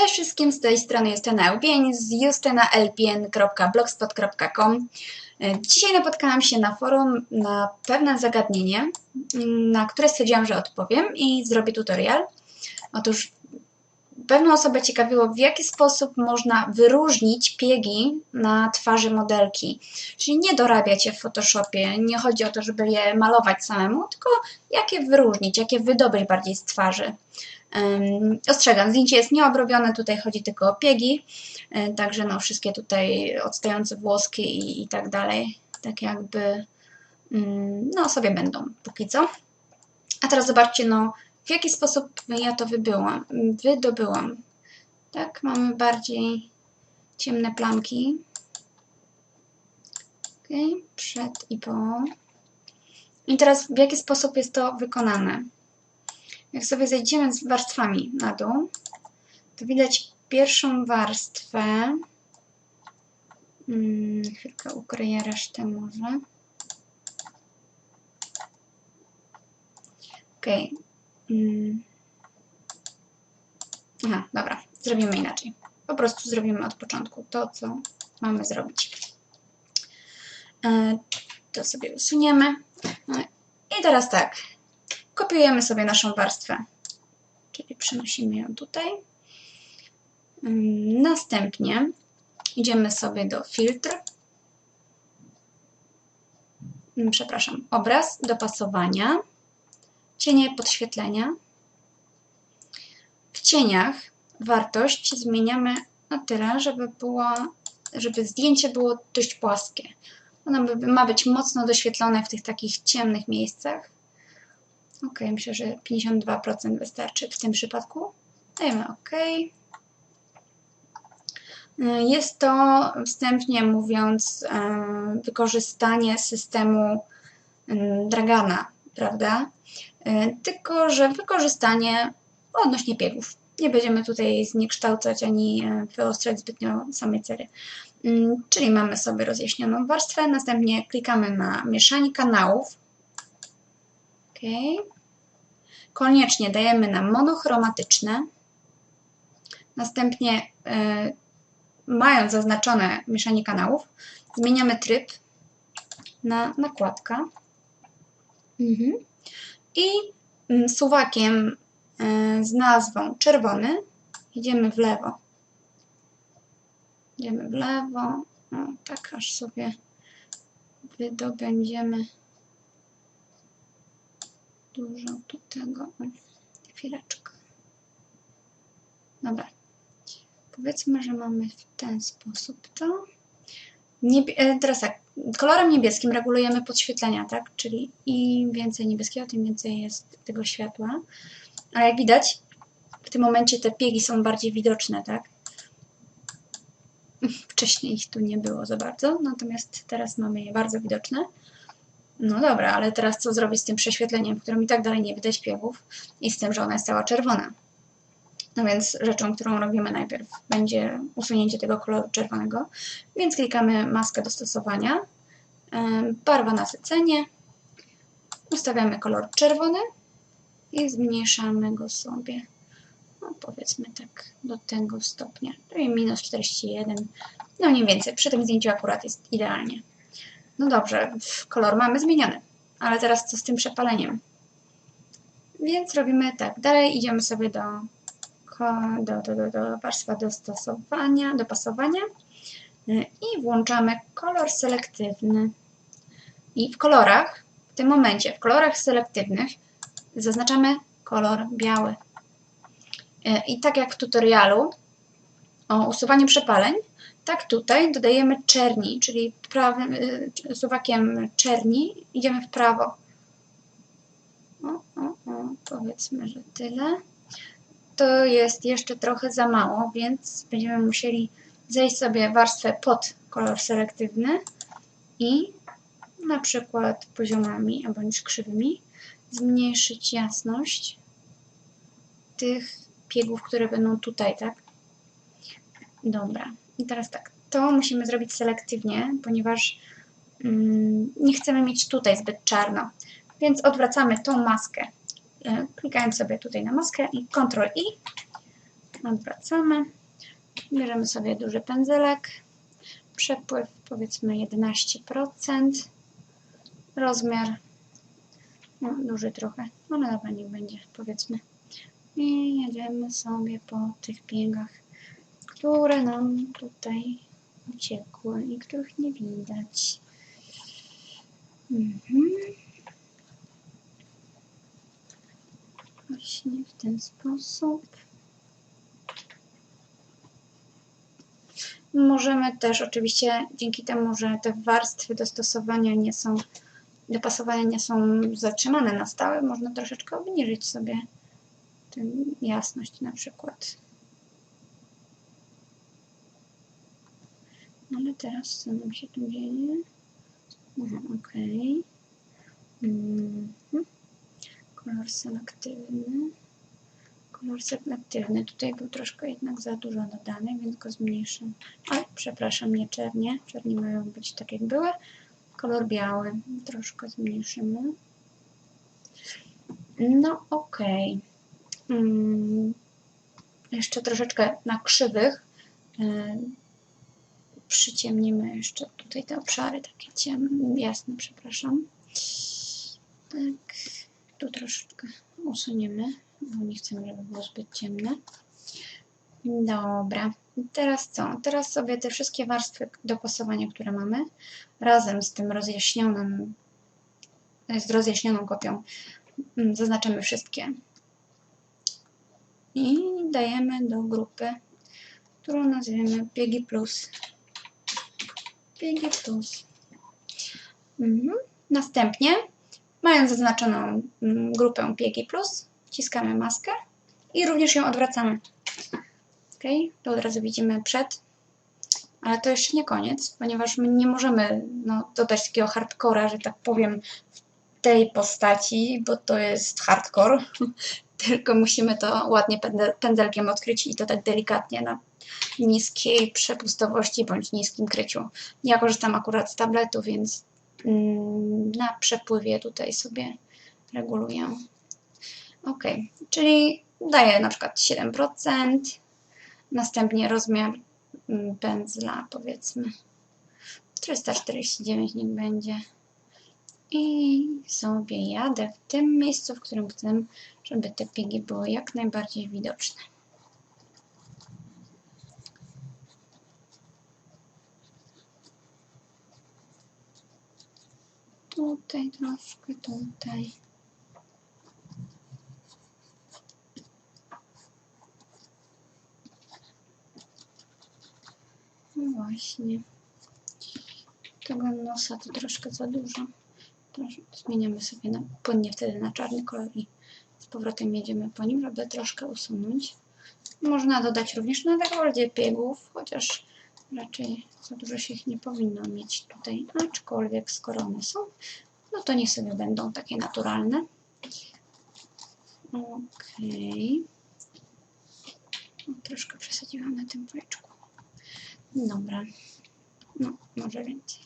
Cześć wszystkim, z tej strony Justyna Elpień z justynalpien.blogspot.com Dzisiaj napotkałam się na forum na pewne zagadnienie, na które stwierdziłam, że odpowiem i zrobię tutorial. Otóż pewną osobę ciekawiło, w jaki sposób można wyróżnić piegi na twarzy modelki. Czyli nie dorabiać je w Photoshopie, nie chodzi o to, żeby je malować samemu, tylko jak je wyróżnić, jak je wydobyć bardziej z twarzy. Ostrzegam, zdjęcie jest nieobrobione, tutaj chodzi tylko o piegi, um, także no wszystkie tutaj odstające włoski i, i tak dalej, tak jakby um, no sobie będą póki co. A teraz zobaczcie, no w jaki sposób ja to wybyłam, wydobyłam. Tak, mamy bardziej ciemne plamki. Ok, przed i po. I teraz w jaki sposób jest to wykonane? Jak sobie zejdziemy z warstwami na dół, to widać pierwszą warstwę. Hmm, chwilkę ukryję resztę może. Ok. Hmm. Aha, dobra. Zrobimy inaczej. Po prostu zrobimy od początku to, co mamy zrobić. E, to sobie usuniemy. No I teraz tak. Kopiujemy sobie naszą warstwę, czyli przenosimy ją tutaj. Mm, następnie idziemy sobie do filtr, mm, przepraszam, obraz, dopasowania, cienie podświetlenia. W cieniach wartość zmieniamy na tyle, żeby, było, żeby zdjęcie było dość płaskie. Ono ma być mocno doświetlone w tych takich ciemnych miejscach. Ok, myślę, że 52% wystarczy w tym przypadku. Dajemy OK. Jest to, wstępnie mówiąc, wykorzystanie systemu Dragana, prawda? Tylko, że wykorzystanie odnośnie biegów. Nie będziemy tutaj zniekształcać ani wyostrzać zbytnio samej cery. Czyli mamy sobie rozjaśnioną warstwę, następnie klikamy na mieszanie kanałów OK. Koniecznie dajemy na monochromatyczne. Następnie, y, mając zaznaczone mieszanie kanałów, zmieniamy tryb na nakładka. Mhm. I y, suwakiem y, z nazwą czerwony idziemy w lewo. Idziemy w lewo, tak aż sobie wydobędziemy dużo tu tego. Chwileczkę. Dobra. Powiedzmy, że mamy w ten sposób to. Niebie e, teraz tak, kolorem niebieskim regulujemy podświetlenia, tak? Czyli im więcej niebieskiego, tym więcej jest tego światła. Ale jak widać, w tym momencie te piegi są bardziej widoczne, tak? Wcześniej ich tu nie było za bardzo, natomiast teraz mamy je bardzo widoczne. No dobra, ale teraz co zrobić z tym prześwietleniem, w którym i tak dalej nie widać śpiewów i z tym, że ona jest cała czerwona. No więc rzeczą, którą robimy najpierw będzie usunięcie tego koloru czerwonego, więc klikamy maskę dostosowania, barwa nasycenie, ustawiamy kolor czerwony i zmniejszamy go sobie, no powiedzmy tak do tego stopnia, czyli minus 41, no mniej więcej, przy tym zdjęciu akurat jest idealnie. No dobrze, kolor mamy zmieniony, ale teraz co z tym przepaleniem? Więc robimy tak, dalej idziemy sobie do, do, do, do, do warstwa dostosowania, dopasowania y, i włączamy kolor selektywny. I w kolorach, w tym momencie, w kolorach selektywnych zaznaczamy kolor biały. Y, I tak jak w tutorialu o usuwaniu przepaleń, tak tutaj dodajemy czerni, czyli prawym y, suwakiem czerni idziemy w prawo. O, o, o, powiedzmy, że tyle. To jest jeszcze trochę za mało, więc będziemy musieli zejść sobie warstwę pod kolor selektywny i na przykład poziomami albo krzywymi zmniejszyć jasność tych piegów, które będą tutaj, tak? Dobra. I teraz tak, to musimy zrobić selektywnie, ponieważ mm, nie chcemy mieć tutaj zbyt czarno. Więc odwracamy tą maskę. E, klikając sobie tutaj na maskę i Ctrl I. Odwracamy. Bierzemy sobie duży pędzelek. Przepływ powiedzmy 11%. Rozmiar no, duży trochę, ale dobra, niech będzie powiedzmy. I jedziemy sobie po tych biegach, które nam tutaj uciekły i których nie widać. Mhm. Właśnie w ten sposób. Możemy też oczywiście dzięki temu, że te warstwy dostosowania nie są, dopasowania nie są zatrzymane na stałe, można troszeczkę obniżyć sobie tę jasność na przykład. Teraz co nam się tu dzieje? Aha, ok. Mhm. Kolor selektywny. Kolor selektywny. Tutaj był troszkę jednak za dużo dodany, więc go zmniejszę. Oj, przepraszam, nie czernie. Czernie mają być tak jak były. Kolor biały. Troszkę zmniejszymy. No ok. Hmm. Jeszcze troszeczkę na krzywych. Przyciemnimy jeszcze tutaj te obszary takie ciemne, jasne, przepraszam. Tak, tu troszeczkę usuniemy, bo nie chcemy, żeby było zbyt ciemne. Dobra, teraz co? Teraz sobie te wszystkie warstwy dopasowania, które mamy, razem z tym rozjaśnionym, z rozjaśnioną kopią, mm, zaznaczymy wszystkie. I dajemy do grupy, którą nazwiemy Biegi Plus. Biegi Plus. Mhm. Następnie, mając zaznaczoną mm, grupę Biegi Plus, wciskamy maskę i również ją odwracamy. Ok, to od razu widzimy przed, ale to jeszcze nie koniec, ponieważ my nie możemy no, dodać takiego hardcora, że tak powiem, w tej postaci, bo to jest hardcore, tylko musimy to ładnie pędzelkiem odkryć i to tak delikatnie na niskiej przepustowości bądź niskim kryciu. Ja korzystam akurat z tabletu, więc mm, na przepływie tutaj sobie reguluję. Ok, czyli daję na przykład 7%, następnie rozmiar mm, pędzla powiedzmy 349 niech będzie i sobie jadę w tym miejscu, w którym chcę, żeby te pigi były jak najbardziej widoczne. Tutaj troszkę, tutaj. No właśnie. Tego nosa to troszkę za dużo. Zmieniamy sobie na, płynnie wtedy na czarny kolor i z powrotem jedziemy po nim, żeby troszkę usunąć. Można dodać również na dekoldzie piegów, chociaż raczej za dużo się ich nie powinno mieć tutaj, aczkolwiek skoro one są, no to niech sobie będą takie naturalne. Okej. Okay. Troszkę przesadziłam na tym policzku. Dobra. No, może więcej.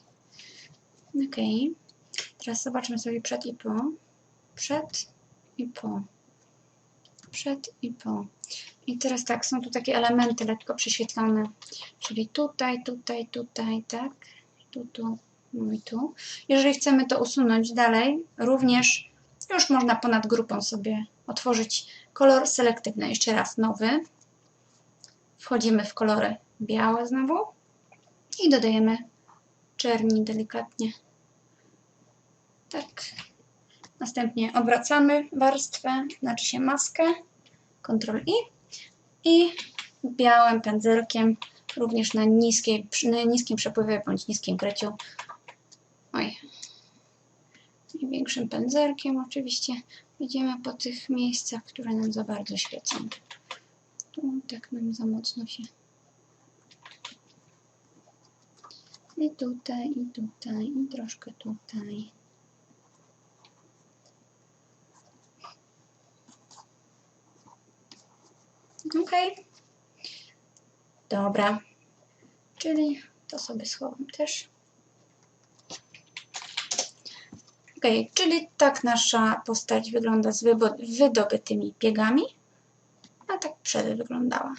Okej. Okay. Teraz zobaczmy sobie przed i po. Przed i po. Przed i po. I teraz tak, są tu takie elementy lekko prześwietlone, czyli tutaj, tutaj, tutaj, tak, tu, tu, no i tu. Jeżeli chcemy to usunąć dalej, również już można ponad grupą sobie otworzyć kolor selektywny. Jeszcze raz nowy. Wchodzimy w kolory białe znowu i dodajemy czerni delikatnie. Tak. Następnie odwracamy warstwę, znaczy się maskę, Ctrl I i białym pędzelkiem również na, niskiej, na niskim przepływie bądź niskim kryciu. Oj. I większym pędzelkiem oczywiście idziemy po tych miejscach, które nam za bardzo świecą. Tu tak nam za mocno się. I tutaj, i tutaj, i troszkę tutaj. Ok. Dobra. Czyli to sobie schowam też. Ok, czyli tak nasza postać wygląda z wydobytymi biegami. a tak przed wyglądała.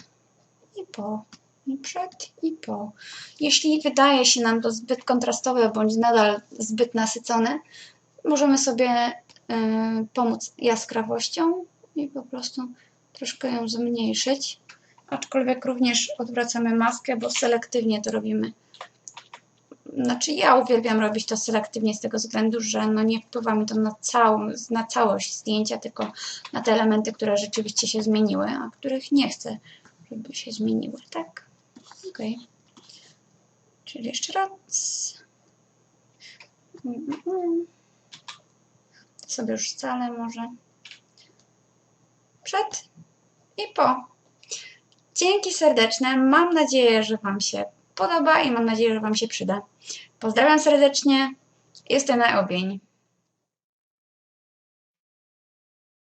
I po, i przed, i po. Jeśli wydaje się nam to zbyt kontrastowe, bądź nadal zbyt nasycone, możemy sobie y, pomóc jaskrawością i po prostu troszkę ją zmniejszyć. Aczkolwiek również odwracamy maskę, bo selektywnie to robimy. Znaczy ja uwielbiam robić to selektywnie z tego względu, że no nie wpływa mi to na, całą, na całość zdjęcia, tylko na te elementy, które rzeczywiście się zmieniły, a których nie chcę, żeby się zmieniły, tak? Ok. Czyli jeszcze raz. To sobie już scalę może. Przed i po. Dzięki serdeczne. Mam nadzieję, że Wam się podoba i mam nadzieję, że Wam się przyda. Pozdrawiam serdecznie. Jestem na obień.